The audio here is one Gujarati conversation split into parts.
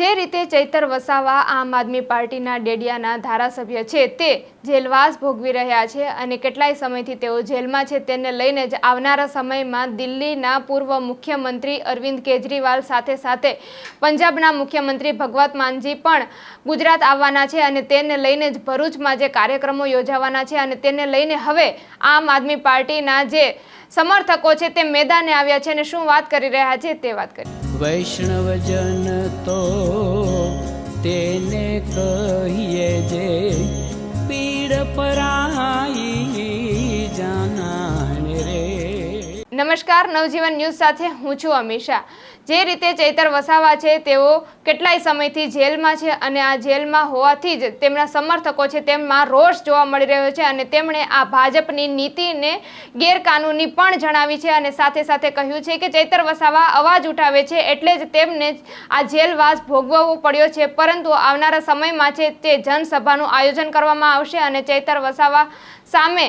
જે રીતે ચૈતર વસાવા આમ આદમી પાર્ટીના ડેડિયાના ધારાસભ્ય છે તે જેલવાસ ભોગવી રહ્યા છે અને કેટલાય સમયથી તેઓ જેલમાં છે તેને લઈને જ આવનારા સમયમાં દિલ્હીના પૂર્વ મુખ્યમંત્રી અરવિંદ કેજરીવાલ સાથે સાથે પંજાબના મુખ્યમંત્રી ભગવત માનજી પણ ગુજરાત આવવાના છે અને તેને લઈને જ ભરૂચમાં જે કાર્યક્રમો યોજાવાના છે અને તેને લઈને હવે આમ આદમી પાર્ટીના જે સમર્થકો છે તે મેદાને આવ્યા છે અને શું વાત કરી રહ્યા છે તે વાત કરી. વૈષ્ણવજન તો કહીએ જે નમસ્કાર, નવજીવન ન્યૂઝ સાથે હું છું અમીષા. જે રીતે ચૈતર વસાવા છે, તેઓ કેટલાય સમયથી જેલમાં છે અને આ જેલમાં હોવાથી જ તેમના સમર્થકો છે તેમમાં રોષ જોવા મળી રહ્યો છે અને તેમણે આ ભાજપની નીતિને ગેરકાનૂની પણ જણાવી છે અને સાથે સાથે કહ્યું છે કે ચૈતર વસાવા અવાજ ઉઠાવે છે એટલે જ તેમને આ જેલવાસ ભોગવવો પડ્યો છે. પરંતુ આવનારા સમયમાં છે તે જનસભાનું આયોજન કરવામાં આવશે અને ચૈતર વસાવા સામે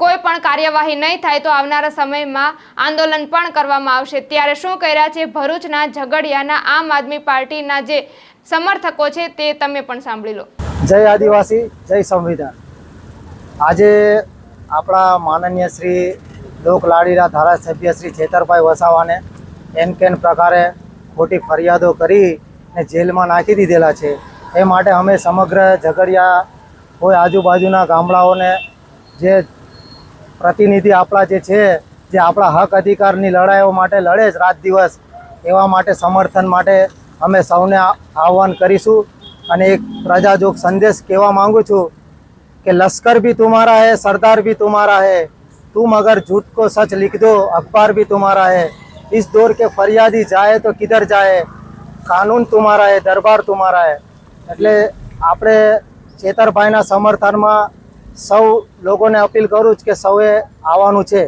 કોઈ પણ કાર્યવાહી નહીં થાય તો આવનારા સમયમાં આંદોલન પણ કરવામાં આવશે. ત્યારે શું કર્યા છે? ભરૂચના ઝઘડિયાના આમ આદમી પાર્ટીના જે સમર્થકો છે તે તમે પણ સાંભળી લો. જય આદિવાસી, જય સંવિધાન. આજે આપણા માનનીય શ્રી લોકલાડીના ધારાસભ્ય શ્રી જેતરભાઈ વસાવાને એમ કેન પ્રકારે ખોટી ફરિયાદો કરી ને જેલમાં નાખી દીધેલા છે. એ માટે અમે સમગ્ર ઝઘડિયા હોય આજુબાજુના ગામડાઓને જે પ્રતિનિધિ આપણા જે છે જે આપણા હક અધિકારની લડાઈઓ માટે લડે જ રાત દિવસ એવા માટે સમર્થન માટે અમે સૌને આ- આહ્વાન કરીશું અને એક પ્રજાજોગ સંદેશ કહેવા માંગુ છું कि लश्कर भी तुम्हारा है सरदार भी तुम्हारा है तुम अगर झूठ को सच लिख दो अखबार भी तुम्हारा है इस दौर के फरियादी जाए तो किधर जाए કાનૂન तुम्हारा है દરબાર तुम्हारा है એટલે આપણે ચેતરભાઈના સમર્થનમાં સૌ લોકોને અપીલ કરું છું કે સૌએ આવવાનું છે.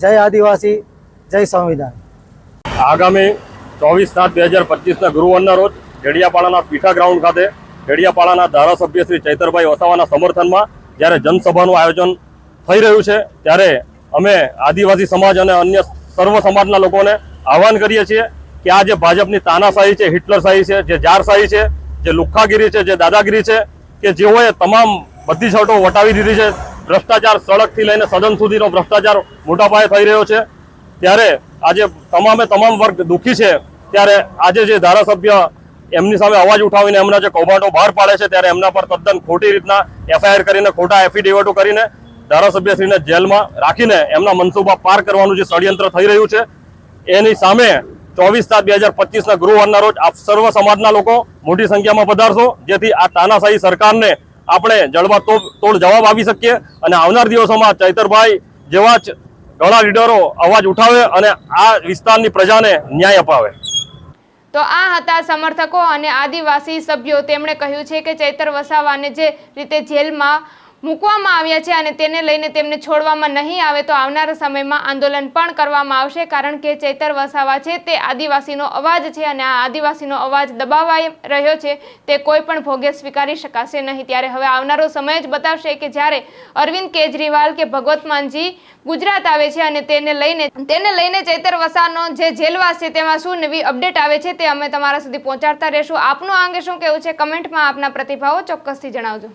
જય આદિવાસી, જય સંવિધાન. આગામી ચોવીસ સાત બે હજાર પચીસના ગુરુવારના રોજ ડેડિયાપાડાના પીઠા ગ્રાઉન્ડ ખાતે ડેડિયાપાડાના ધારાસભ્ય શ્રી ચૈતરભાઈ વસાવાના સમર્થનમાં જ્યારે જનસભાનું આયોજન થઈ રહ્યું છે, ત્યારે અમે આદિવાસી સમાજ અને અન્ય સર્વ સમાજના લોકોને આહવાન કરીએ છીએ કે આ જે ભાજપની તાનાશાહી છે, હિટલરશાહી છે, જે જારશાહી છે, જે લુખ્ખાગીરી છે, જે દાદાગીરી છે, કે જેઓએ તમામ બધી શરતો વટાવી દીધી છે. ભ્રષ્ટાચાર સડકથી લઈને સદન સુધીનો ભ્રષ્ટાચાર મોટા પાયે થઈ રહ્યો છે. ત્યારે આજે તમામે તમામ વર્ગ દુઃખી છે. ત્યારે આજે જે ધારાસભ્ય એમની સામે અવાજ ઉઠાવીને એમના જે કૌભાંડો બહાર પાડે છે, ત્યારે એમના પર તદ્દન ખોટી રીતના એફઆઈઆર કરીને, ખોટા એફિડેવિટો કરીને ધારાસભ્યશ્રીને જેલમાં રાખીને એમના મનસૂબા પાર કરવાનું જે ષડયંત્ર થઈ રહ્યું છે, એની સામે ચોવીસ સાત બે હજાર પચીસના ગૃહવારના રોજ આપ સર્વ સમાજના લોકો મોટી સંખ્યામાં પધારશો. જેથી આ તાનાશાહી સરકારને આપણે જડબા તોડ જવાબ આપી શકીએ અને આવનાર દિવસોમાં ચૈતરભાઈ જેવા જ ઘણા લીડરો અવાજ ઉઠાવે અને આ વિસ્તારની પ્રજાને ન્યાય અપાવે. તો આ હતા સમર્થકો અને આદિવાસી સભ્યો. તેમણે કહ્યું છે કે ચૈતર વસાવાને જે રીતે જેલમાં મૂકવામાં આવ્યા છે અને તેને લઈને તેમને છોડવામાં નહીં આવે તો આવનારા સમયમાં આંદોલન પણ કરવામાં આવશે, કારણ કે ચૈતર વસાવા છે, તે આદિવાસીનો અવાજ છે અને આ આદિવાસીનો અવાજ દબાવાઈ રહ્યો છે, તે કોઈ પણ ભોગે સ્વીકારી શકાશે નહીં. ત્યારે હવે આવનારો સમય જ બતાવશે કે જ્યારે અરવિંદ કેજરીવાલ કે ભગવત માનજી ગુજરાત આવે છે અને તેને લઈને તેને લઈને ચૈતર વસાનો જે જેલવાસ છે તેમાં શું નવી અપડેટ આવે છે તે અમે તમારા સુધી પહોંચાડતા રહેશું. આપનું આ અંગે શું કહેવું છે? કમેન્ટમાં આપના પ્રતિભાવો ચોક્કસથી જણાવજો.